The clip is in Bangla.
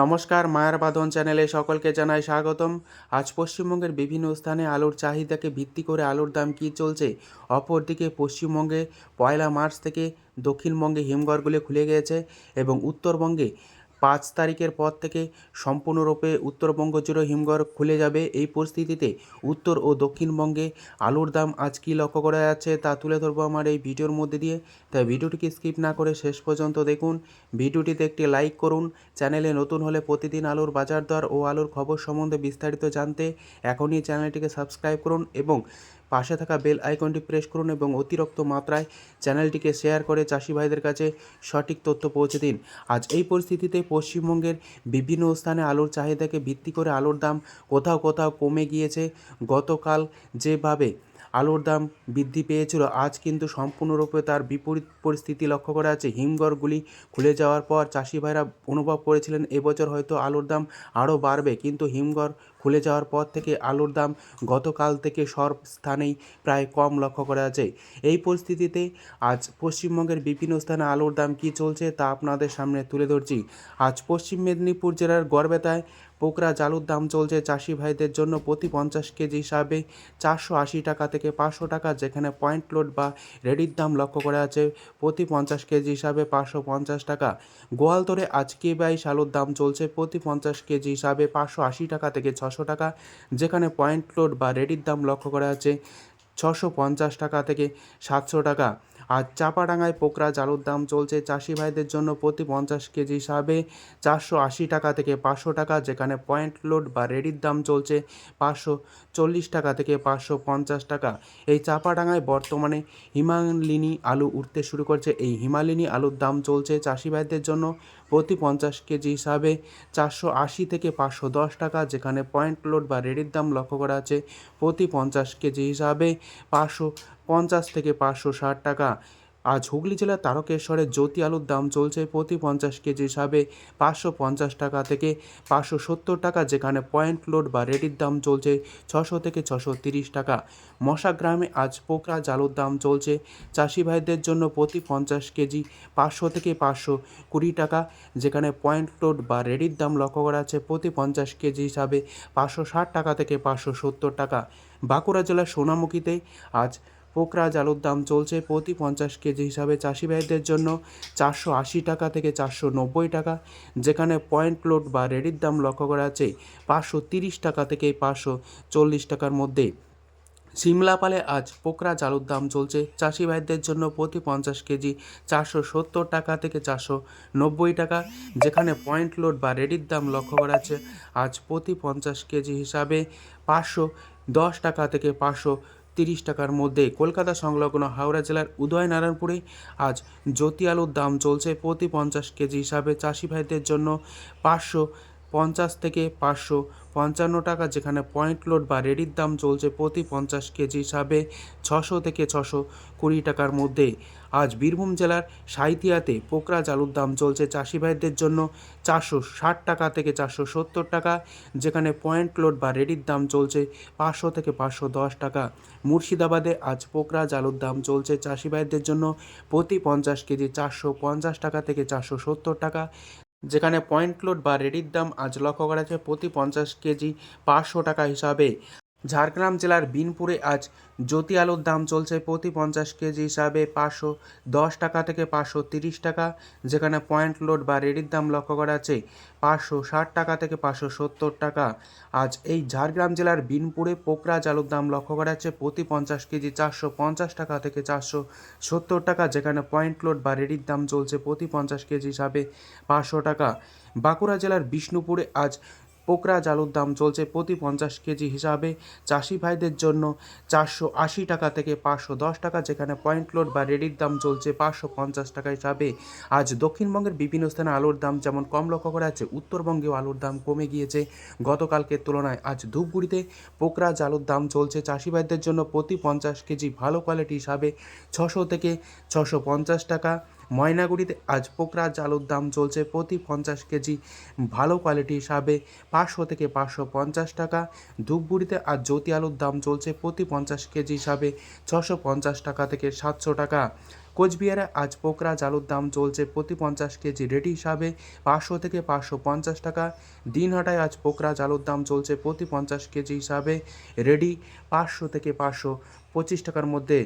নমস্কার, মায়ার বাঁধন চ্যানেলে সকলকে জানাই স্বাগতম। আজ পশ্চিমবঙ্গের বিভিন্ন স্থানে আলুর চাহিদাকে ভিত্তি করে আলুর দাম কী চলছে? অপরদিকে পশ্চিমবঙ্গে পয়লা মার্চ থেকে দক্ষিণবঙ্গে হিমঘরগুলি খুলে গিয়েছে এবং উত্তরবঙ্গে পাঁচ তারিখের পর থেকে সম্পূর্ণরূপে উত্তরবঙ্গ জুড়ে হিমঘর খুলে যাবে এই পরিস্থিতিতে। উত্তর ও দক্ষিণবঙ্গে আলুর দাম আজ কী লক্ষ্য করা যাচ্ছে তা তুলে ধরবো আমার এই ভিডিওর মধ্যে দিয়ে। তাই ভিডিওটিকে স্কিপ না করে শেষ পর্যন্ত দেখুন। ভিডিওটিতে একটি লাইক করুন। চ্যানেলে নতুন হলে প্রতিদিন আলুর বাজার দর ও আলুর খবর সম্বন্ধে বিস্তারিত জানতে এখনই চ্যানেলটিকে সাবস্ক্রাইব করুন এবং পাশে থাকা বেল আইকনটি প্রেস করুন এবং অতিরিক্ত মাত্রায় চ্যানেলটিকে শেয়ার করে চাষি ভাইদের কাছে সঠিক তথ্য পৌঁছে দিন। আজ এই পরিস্থিতিতে পশ্চিমবঙ্গের বিভিন্ন স্থানে আলুর চাহিদাকে ভিত্তি করে আলুর দাম কোথাও কোথাও কমে গিয়েছে। গতকাল যেভাবে আলুর দাম বৃদ্ধি পেয়েছিল, আজ কিন্তু সম্পূর্ণরূপে তার বিপরীত পরিস্থিতি লক্ষ্য করা আছে হিমঘরগুলি খুলে যাওয়ার পর চাষি ভাইরা অনুভব করেছিলেন, এবছর হয়তো আলুর দাম আরও বাড়বে, কিন্তু হিমঘর খুলে যাওয়ার পর থেকে আলুর দাম গতকাল থেকে সব স্থানেই প্রায় কম লক্ষ্য করা যাচ্ছে এই পরিস্থিতিতে আজ পশ্চিমবঙ্গের বিভিন্ন স্থানে আলুর দাম কী চলছে তা আপনাদের সামনে তুলে ধরছি। আজ পশ্চিম মেদিনীপুর জেলার গড়বেতায় পোকরা জালুর দাম চলছে চাষি ভাইদের জন্য প্রতি পঞ্চাশ কেজি হিসাবে চারশো আশি টাকা থেকে পাঁচশো টাকা, যেখানে পয়েন্ট লোড বা রেডির দাম লক্ষ্য করা আছে প্রতি পঞ্চাশ কেজি হিসাবে পাঁচশো পঞ্চাশ টাকা। গোয়ালতরে আজকে বাইশ আলুর দাম চলছে প্রতি পঞ্চাশ কেজি হিসাবে পাঁচশো আশি টাকা থেকে ছশো টাকা, যেখানে পয়েন্ট লোড বা রেডির দাম লক্ষ্য করা আছে ছশো পঞ্চাশ টাকা থেকে সাতশো টাকা। আর চাপাডাঙ্গায় পোকরা জালুর দাম চলছে চাষি ভাইদের জন্য প্রতি পঞ্চাশ কেজি হিসাবে চারশো আশি টাকা থেকে পাঁচশো টাকা, যেখানে পয়েন্ট লোড বা রেডির দাম চলছে পাঁচশো চল্লিশ টাকা থেকে পাঁচশো পঞ্চাশ টাকা। এই চাপাডাঙ্গায় বর্তমানে হিমালিনী আলু উঠতে শুরু করছে। এই হিমালিনী আলুর দাম চলছে চাষি ভাইদের জন্য প্রতি পঞ্চাশ কেজি হিসাবে চারশো আশি থেকে পাঁচশো দশ টাকা, যেখানে পয়েন্ট লোড বা রেডির দাম লক্ষ্য করা আছে, প্রতি পঞ্চাশ কেজি হিসাবে পাঁচশো পঞ্চাশ থেকে পাঁচশো ষাট টাকা। আজ হুগলি জেলার তারকেশ্বরে জ্যোতি আলুর দাম চলছে প্রতি পঞ্চাশ কেজি হিসাবে পাঁচশো পঞ্চাশ টাকা থেকে পাঁচশো সত্তর টাকা, যেখানে পয়েন্ট লোড বা রেডির দাম চলছে ছশো থেকে ছশো তিরিশ টাকা। মশাগ্রামে আজ পোকরা জালুর দাম চলছে চাষি ভাইদের জন্য প্রতি পঞ্চাশ কেজি পাঁচশো থেকে পাঁচশো কুড়ি টাকা, যেখানে পয়েন্ট লোড বা রেডির দাম লক্ষ্য করা আছে প্রতি পঞ্চাশ কেজি হিসাবে পাঁচশো ষাট টাকা থেকে পাঁচশো সত্তর টাকা। বাঁকুড়া জেলার সোনামুখীতে আজ পোকরা জালুর দাম চলছে প্রতি পঞ্চাশ কেজি হিসাবে। চাষি ভাইদের জন্য চারশো আশি টাকা থেকে চারশো নব্বই টাকা, যেখানে পয়েন্ট লোড বা রেডির দাম লক্ষ্য করা আছে পাঁচশো তিরিশ টাকা থেকে পাঁচশো চল্লিশ টাকার মধ্যে। সিমলাপালে আজ পোকরা জালুর দাম চলছে। চাষি ভাইদের জন্য প্রতি পঞ্চাশ কেজি চারশো সত্তর টাকা থেকে চারশো নব্বই টাকা, যেখানে পয়েন্ট লোড বা রেডির দাম লক্ষ্য করা আছে। আজ প্রতি পঞ্চাশ কেজি হিসাবে পাঁচশো দশ টাকা থেকে পাঁচশো তিরিশ টাকার মধ্যে কলকাতা সংলগ্ন হাওড়া জেলার উদয়নারায়ণপুরে আজ জ্যোতি আলুর দাম চলছে প্রতি পঞ্চাশ কেজি হিসাবে। চাষি ভাইদের জন্য পাঁচশো পঞ্চাশ থেকে পাঁচশো পঞ্চান্ন টাকা, যেখানে পয়েন্ট লোড বা রেডির দাম চলছে প্রতি পঞ্চাশ কেজি হিসাবে ছশো থেকে ছশো কুড়ি টাকার মধ্যে। আজ বীরভূম জেলার সাঁইথিয়াতে পোকরা জালুর দাম চলছে চাষি ভাইদের জন্য চারশো ষাট টাকা থেকে চারশো সত্তর টাকা, যেখানে পয়েন্ট লোড বা রেডির দাম চলছে পাঁচশো থেকে পাঁচশো দশ টাকা। মুর্শিদাবাদে আজ পোকরা জালুর দাম চলছে চাষি ভাইদের জন্য প্রতি পঞ্চাশ কেজি চারশো পঞ্চাশ টাকা থেকে চারশো সত্তর টাকা যেখানে পয়েন্ট লোড বা রেডির দাম আজ লক্ষ্য করা যাচ্ছে প্রতি পঞ্চাশ কেজি পাঁচশো টাকা হিসাবে। ঝাড়গ্রাম জেলার বিনপুরে আজ জ্যোতি আলুর দাম চলছে প্রতি পঞ্চাশ কেজি হিসাবে পাঁচশো দশ টাকা থেকে পাঁচশো তিরিশ টাকা, যেখানে পয়েন্ট লোড বা রেডির দাম লক্ষ্য করা আছে পাঁচশো ষাট টাকা থেকে পাঁচশো সত্তর টাকা। আজ এই ঝাড়গ্রাম জেলার বিনপুরে পোকরাজ আলুর দাম লক্ষ্য করা যাচ্ছে প্রতি পঞ্চাশ কেজি চারশো পঞ্চাশ টাকা থেকে চারশো সত্তর টাকা, যেখানে পয়েন্ট লোড বা রেডির দাম চলছে প্রতি পঞ্চাশ কেজি হিসাবে পাঁচশো টাকা। বাঁকুড়া জেলার বিষ্ণুপুরে আজ পোকরা জালুর দাম চলছে প্রতি পঞ্চাশ কেজি হিসাবে। চাষি ভাইদের জন্য চারশো আশি টাকা থেকে পাঁচশো দশ টাকা, যেখানে পয়েন্ট লোড বা রেডির দাম চলছে পাঁচশো পঞ্চাশ টাকা হিসাবে। আজ দক্ষিণবঙ্গের বিভিন্ন স্থানে আলুর দাম যেমন কম লক্ষ্য করা যাচ্ছে, উত্তরবঙ্গেও আলুর দাম কমে গিয়েছে। গতকালকের তুলনায় আজ ধূপগুড়িতে পোকরা জালুর দাম চলছে চাষি ভাইদের জন্য প্রতি পঞ্চাশ কেজি ভালো কোয়ালিটি হিসাবে ছশো থেকে ছশো পঞ্চাশ টাকা। ময়নাগুড়িতে আজ পোকরা আলুর দাম চলছে প্রতি পঞ্চাশ কেজি। ভালো কোয়ালিটি হিসাবে পাঁচশো থেকে পাঁচশো পঞ্চাশ টাকা। ধূপগুড়িতে আজ জ্যোতি আলুর দাম চলছে প্রতি পঞ্চাশ কেজি হিসাবে ছশো পঞ্চাশ টাকা থেকে সাতশো টাকা। কোচবিহারে আজ পোকরা আলুর দাম চলছে প্রতি পঞ্চাশ কেজি রেডি হিসাবে পাঁচশো থেকে পাঁচশো পঞ্চাশ টাকা। দিনহাটায় আজ পোকরা আলুর দাম চলছে প্রতি পঞ্চাশ কেজি হিসাবে রেডি পাঁচশো থেকে পাঁচশো পঁচিশ টাকার মধ্যে।